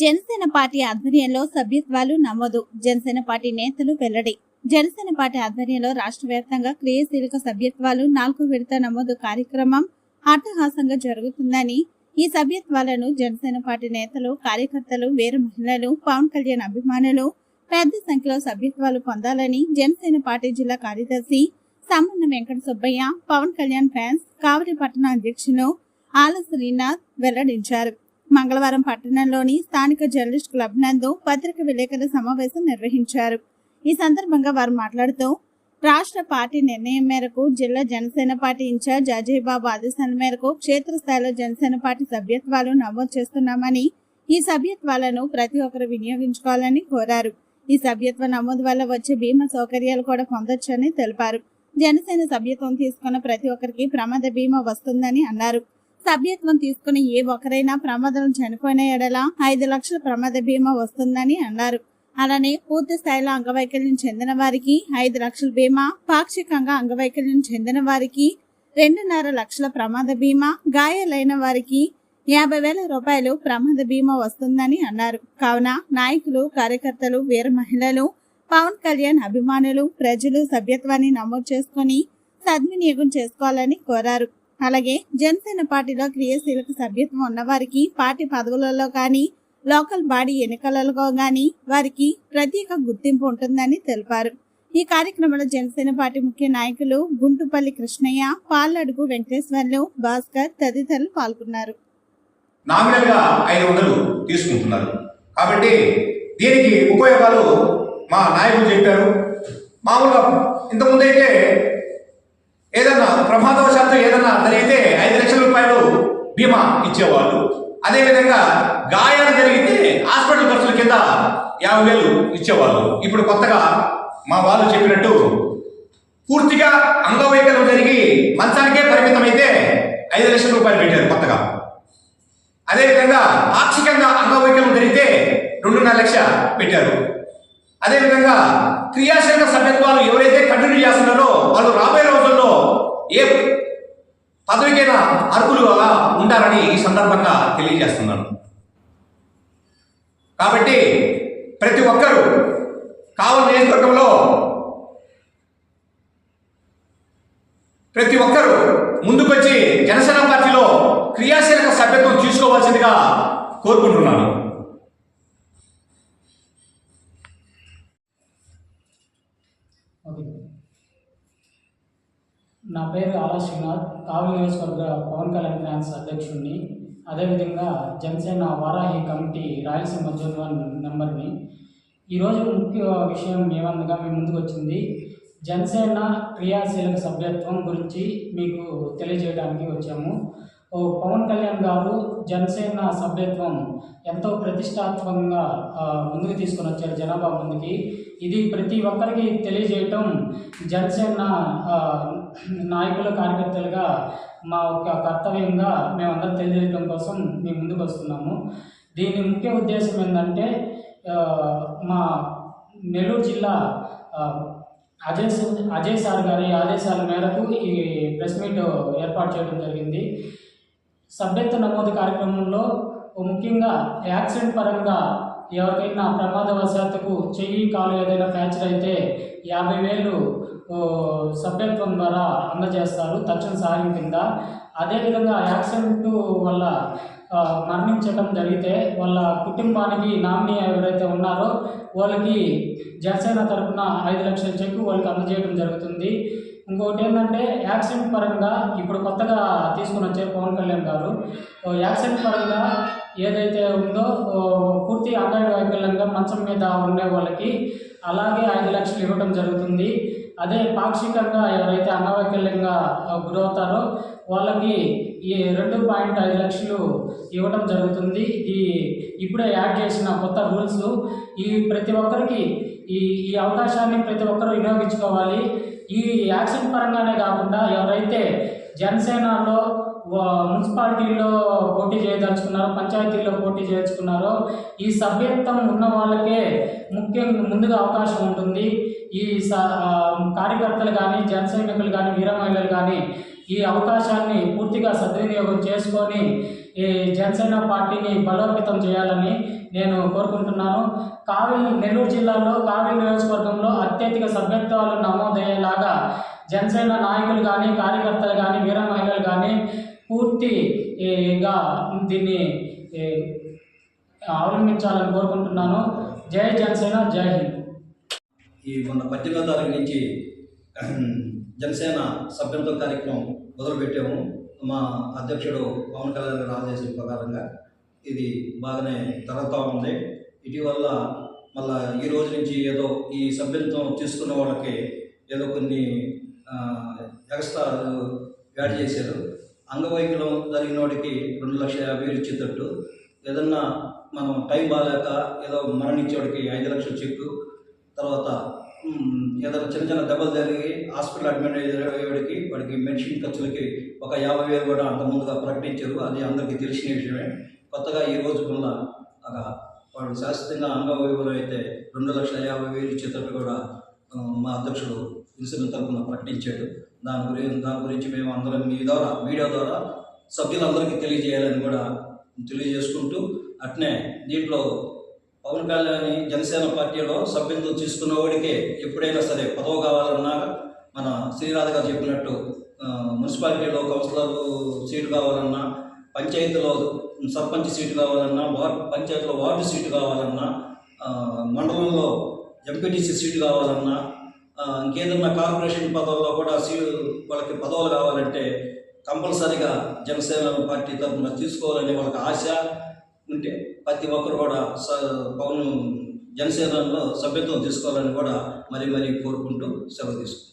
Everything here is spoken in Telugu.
జనసేన పార్టీ ఆధ్వర్యంలో సభ్యత్వాలు నమోదు. జనసేన పార్టీ నేతలు వెల్లడి. జనసేన పార్టీ ఆధ్వర్యంలో రాష్ట్ర వ్యాప్తంగా క్రియాశీలక సభ్యత్వాలు నాలుగు విడత నమోదు కార్యక్రమం అట్టహాసంగా జరుగుతుందని ఈ సభ్యత్వాలను జనసేన పార్టీ నేతలు కార్యకర్తలు వేరు మహిళలు పవన్ కళ్యాణ్ అభిమానులు పెద్ద సంఖ్యలో సభ్యత్వాలు పొందాలని జనసేన పార్టీ జిల్లా కార్యదర్శి సమ్మన్న వెంకట సుబ్బయ్య పవన్ కళ్యాణ్ ఫ్యాన్స్ కావలి పట్టణ అధ్యక్షులు ఆల శ్రీనాథ్ వెల్లడించారు. మంగళవారం పట్టణంలోని స్థానిక జర్నలిస్ట్ క్లబ్ నందు పత్రిక విలేకరుల సమావేశం నిర్వహించారు. ఈ సందర్భంగా వారు మాట్లాడుతూ రాష్ట్ర పార్టీ నిర్ణయం మేరకు జిల్లా జనసేన పార్టీ ఇన్ఛార్జ్ అజయ్ బాబు ఆదేశాల మేరకు క్షేత్రస్థాయిలో జనసేన పార్టీ సభ్యత్వాలు నమోదు చేస్తున్నామని ఈ సభ్యత్వాలను ప్రతి ఒక్కరు వినియోగించుకోవాలని కోరారు. ఈ సభ్యత్వ నమోదు వల్ల వచ్చే బీమా సౌకర్యాలు కూడా పొందొచ్చని తెలిపారు. జనసేన సభ్యత్వం తీసుకున్న ప్రతి ఒక్కరికి ప్రమాద బీమా వస్తుందని అన్నారు. సభ్యత్వం తీసుకుని ఏ ఒక్కరైనా ప్రమాదం చనిపోయిన ఎడల ఐదు లక్షల ప్రమాద బీమా వస్తుందని అన్నారు. అలానే పూర్తి స్థాయిలో అంగవైకల్యం చెందిన వారికి ఐదు లక్షల బీమా పాక్షికంగా అంగవైకల్యం చెందిన వారికి రెండున్నర లక్షల ప్రమాద బీమా గాయాలైన వారికి యాభై వేల రూపాయలు ప్రమాద బీమా వస్తుందని అన్నారు. కావున నాయకులు కార్యకర్తలు వీర మహిళలు పవన్ కళ్యాణ్ అభిమానులు ప్రజలు సభ్యత్వాన్ని నమోదు చేసుకుని సద్వినియోగం చేసుకోవాలని కోరారు. అలాగే జనసేన పార్టీలో క్రియాశీలక సభ్యత్వం ఉన్నవారికి పార్టీ పదవులలో కానీ లోకల్ బాడీ ఎన్నికలలో కానీ వారికి ప్రత్యేక గుర్తింపు ఉంటుందని తెలిపారు. ఈ కార్యక్రమంలో జనసేన పార్టీ ముఖ్య నాయకులు గుంటుపల్లి కృష్ణయ్య పాలడుగు వెంకటేశ్వర్లు భాస్కర్ తదితరులు పాల్గొన్నారు. నామినల్ ఐదు వందలు తీసుకుంటున్నారు. కాబట్టి దీనికి ఉపయోగాలు మా నాయకులు చెప్పారు. మామూలుగా ఇంతకుముందు అయితే ఏదన్నా ప్రమాదవశాత్తు ఏదన్నా జరిగితే ఐదు లక్షల రూపాయలు బీమా ఇచ్చేవాళ్ళు. అదేవిధంగా గాయాలు జరిగితే హాస్పిటల్ ఖర్చుల కింద యాభై వేలు ఇచ్చేవాళ్ళు. ఇప్పుడు కొత్తగా మా వాళ్ళు చెప్పినట్టు పూర్తిగా అంగవైకల్యం జరిగి మంచానికే పరిమితమైతే ఐదు లక్షల రూపాయలు పెట్టారు కొత్తగా. అదేవిధంగా పాక్షికంగా అంగవైకల్యం జరిగితే రెండున్నర లక్ష పెట్టారు. అదేవిధంగా క్రియాశీలక సభ్యత్వాలు ఎవరైతే కంటిన్యూ చేస్తున్నారో వాళ్ళు రాబోయే రోజుల్లో ఏ పదవికైనా అర్హులు ఉంటారని ఈ సందర్భంగా తెలియజేస్తున్నాను. కాబట్టి ప్రతి ఒక్కరూ కావలి నియోజకవర్గంలో ప్రతి ఒక్కరూ ముందుకొచ్చి జనసేన పార్టీలో క్రియాశీలక సభ్యత్వం తీసుకోవాల్సిందిగా కోరుకుంటున్నాను. నా పేరు ఆలా శ్రీనాథ్. కావలి నియోజకవర్గ పవన్ కళ్యాణ్ ఫ్యాన్స్ అధ్యక్షుడిని అదేవిధంగా Janasena Varahi committee Rayalaseema zone one నెంబర్ని ఈరోజు ముఖ్య విషయం ఏమనగా మీ ముందుకు వచ్చింది జనసేన క్రియాశీలక సభ్యత్వం గురించి మీకు తెలియజేయడానికి వచ్చాము. ఓ పవన్ కళ్యాణ్ గారు జనసేన సభ్యత్వం ఎంతో ప్రతిష్టాత్మకంగా ముందుకు తీసుకొని వచ్చారు జనాభా ముందుకి. ఇది ప్రతి ఒక్కరికి తెలియజేయటం జనసేన నాయకుల కార్యకర్తలుగా మా ఒక కర్తవ్యంగా మేమందరం తెలియజేయడం కోసం మేము ముందుకు వస్తున్నాము. దీని ముఖ్య ఉద్దేశం ఏంటంటే మా నెల్లూరు జిల్లా అజయ్ అజయ్ సార్ గారి ఆదేశాల మేరకు ఈ ప్రెస్ మీట్ ఏర్పాటు చేయడం జరిగింది. సభ్యత్వ నమోదు కార్యక్రమంలో ముఖ్యంగా యాక్సిడెంట్ పరంగా ఎవరికైనా ప్రమాదవశాత్తుకు చెయ్యి కాలు ఏదైనా ఫ్రాక్చర్ అయితే యాభై వేలు సభ్యత్వం ద్వారా అందజేస్తారు తక్షణ సహాయం కింద. అదేవిధంగా యాక్సిడెంట్ వల్ల మరణించడం జరిగితే వాళ్ళ కుటుంబానికి నామినీ ఎవరైతే ఉన్నారో వాళ్ళకి జనసేన తరపున ఐదు లక్షల చెక్కు వాళ్ళకి అందజేయడం జరుగుతుంది. ఇంకొకటి ఏంటంటే యాక్సిడెంట్ పరంగా ఇప్పుడు కొత్తగా తీసుకుని వచ్చారు పవన్ కళ్యాణ్ గారు. యాక్సిడెంట్ పరంగా ఏదైతే ఉందో పూర్తి అంగవైకల్యంగా మంచం మీద ఉండే వాళ్ళకి అలాగే ఐదు లక్షలు ఇవ్వడం జరుగుతుంది. అదే పాక్షికంగా ఎవరైతే అంగవైకల్యంగా గురవుతారో వాళ్ళకి ఈ రెండు పాయింట్ ఐదు లక్షలు ఇవ్వడం జరుగుతుంది. ఈ ఇప్పుడే యాడ్ చేసిన కొత్త రూల్స్ ఈ ప్రతి ఒక్కరికి ఈ ఈ అవకాశాన్ని ప్రతి ఒక్కరూ వినియోగించుకోవాలి. ఈ యాక్సిడెంట్ పరంగానే కాకుండా ఎవరైతే జనసేనలో మున్సిపాలిటీలో మున్సిపాలిటీల్లో పోటీ చేయదలుచుకున్నారో పంచాయతీల్లో పోటీ చేయదలుచుకున్నారో ఈ సభ్యత్వం ఉన్న వాళ్ళకే ముఖ్యంగా ముందుగా అవకాశం ఉంటుంది. ఈ స కార్యకర్తలు కానీ జన సైనికులు కానీ వీర మహిళలు కానీ ఈ అవకాశాన్ని పూర్తిగా సద్వినియోగం చేసుకొని ఈ జనసేన పార్టీని బలోపేతం చేయాలని నేను కోరుకుంటున్నాను. కావిలి నెల్లూరు జిల్లాలో కావిలి నియోజకవర్గంలో అత్యధిక సభ్యత్వాలు నమోదయ్యేలాగా జనసేన నాయకులు కానీ కార్యకర్తలు కానీ వీర మహిళలు కానీ పూర్తిగా దీన్ని అవలంబించాలని కోరుకుంటున్నాను. జై జనసేన జై హింద్. ఈ మొన్న పద్దెనిమిదో తారీఖు నుంచి జనసేన సభ్యత్వ కార్యక్రమం మొదలుపెట్టాము. మా అధ్యక్షుడు పవన్ కళ్యాణ్ గారు ఆదేశం ప్రకారంగా ఇది బాగానే తరగతా ఉంది. ఇటీవల మళ్ళా ఈ రోజు నుంచి ఏదో ఈ సభ్యత్వం తీసుకున్న వాళ్ళకి ఏదో కొన్ని ఎక్స్ట్రా యాడ్ చేశారు. అంగవైకల్యం జరిగిన వాడికి రెండు లక్షల యాభై వేలు ఇచ్చేటట్టు. ఏదన్నా మనం టైం బాగాలేక ఏదో మరణించేవాడికి ఐదు లక్షల చెక్కు. తర్వాత ఏదైనా చిన్న చిన్న దెబ్బలు జరిగి హాస్పిటల్ అడ్మిట్ అయ్యేవాడికి వాడికి మెడిసిన్ ఖర్చులకి ఒక యాభై వేలు కూడా అంత ముందుగా ప్రకటించారు. అది అందరికీ తెలిసిన విషయమే. కొత్తగా ఈ రోజు ఉన్న ఒక వాడు శాశ్వతంగా అంగవైపులు అయితే రెండు లక్షల యాభై వేలు ఇచ్చేటట్టు కూడా మా అధ్యక్షుడు ఇన్సూరెన్స్ తరఫున ప్రకటించాడు. దాని గురించి దాని గురించి మేము అందరం మీ ద్వారా వీడియో ద్వారా సభ్యులందరికీ తెలియజేయాలని కూడా తెలియజేసుకుంటూ అట్నే దీంట్లో పవన్ కళ్యాణ్ జనసేన పార్టీలో సభ్యత్వం తీసుకున్న వాడికే ఎప్పుడైనా సరే పదవి కావాలన్నా మన శ్రీరాధ గారు చెప్పినట్టు మున్సిపాలిటీలో కౌన్సిలర్ సీటు కావాలన్నా పంచాయతీలో సర్పంచ్ సీటు కావాలన్నా వార్డు పంచాయతీలో వార్డు సీటు కావాలన్నా మండలంలో ఎంపీటీసీ సీటు కావాలన్నా ఇంకేదన్నా కార్పొరేషన్ పదవుల్లో కూడా సీ వాళ్ళకి పదవులు కావాలంటే కంపల్సరీగా జనసేన పార్టీ తరఫున తీసుకోవాలని వాళ్ళకి ఆశ ఉంటే ప్రతి ఒక్కరు కూడా స పవన్ జనసేనలో సభ్యత్వం తీసుకోవాలని కూడా మరీ మరీ కోరుకుంటూ సెలవు తీసుకుంటాం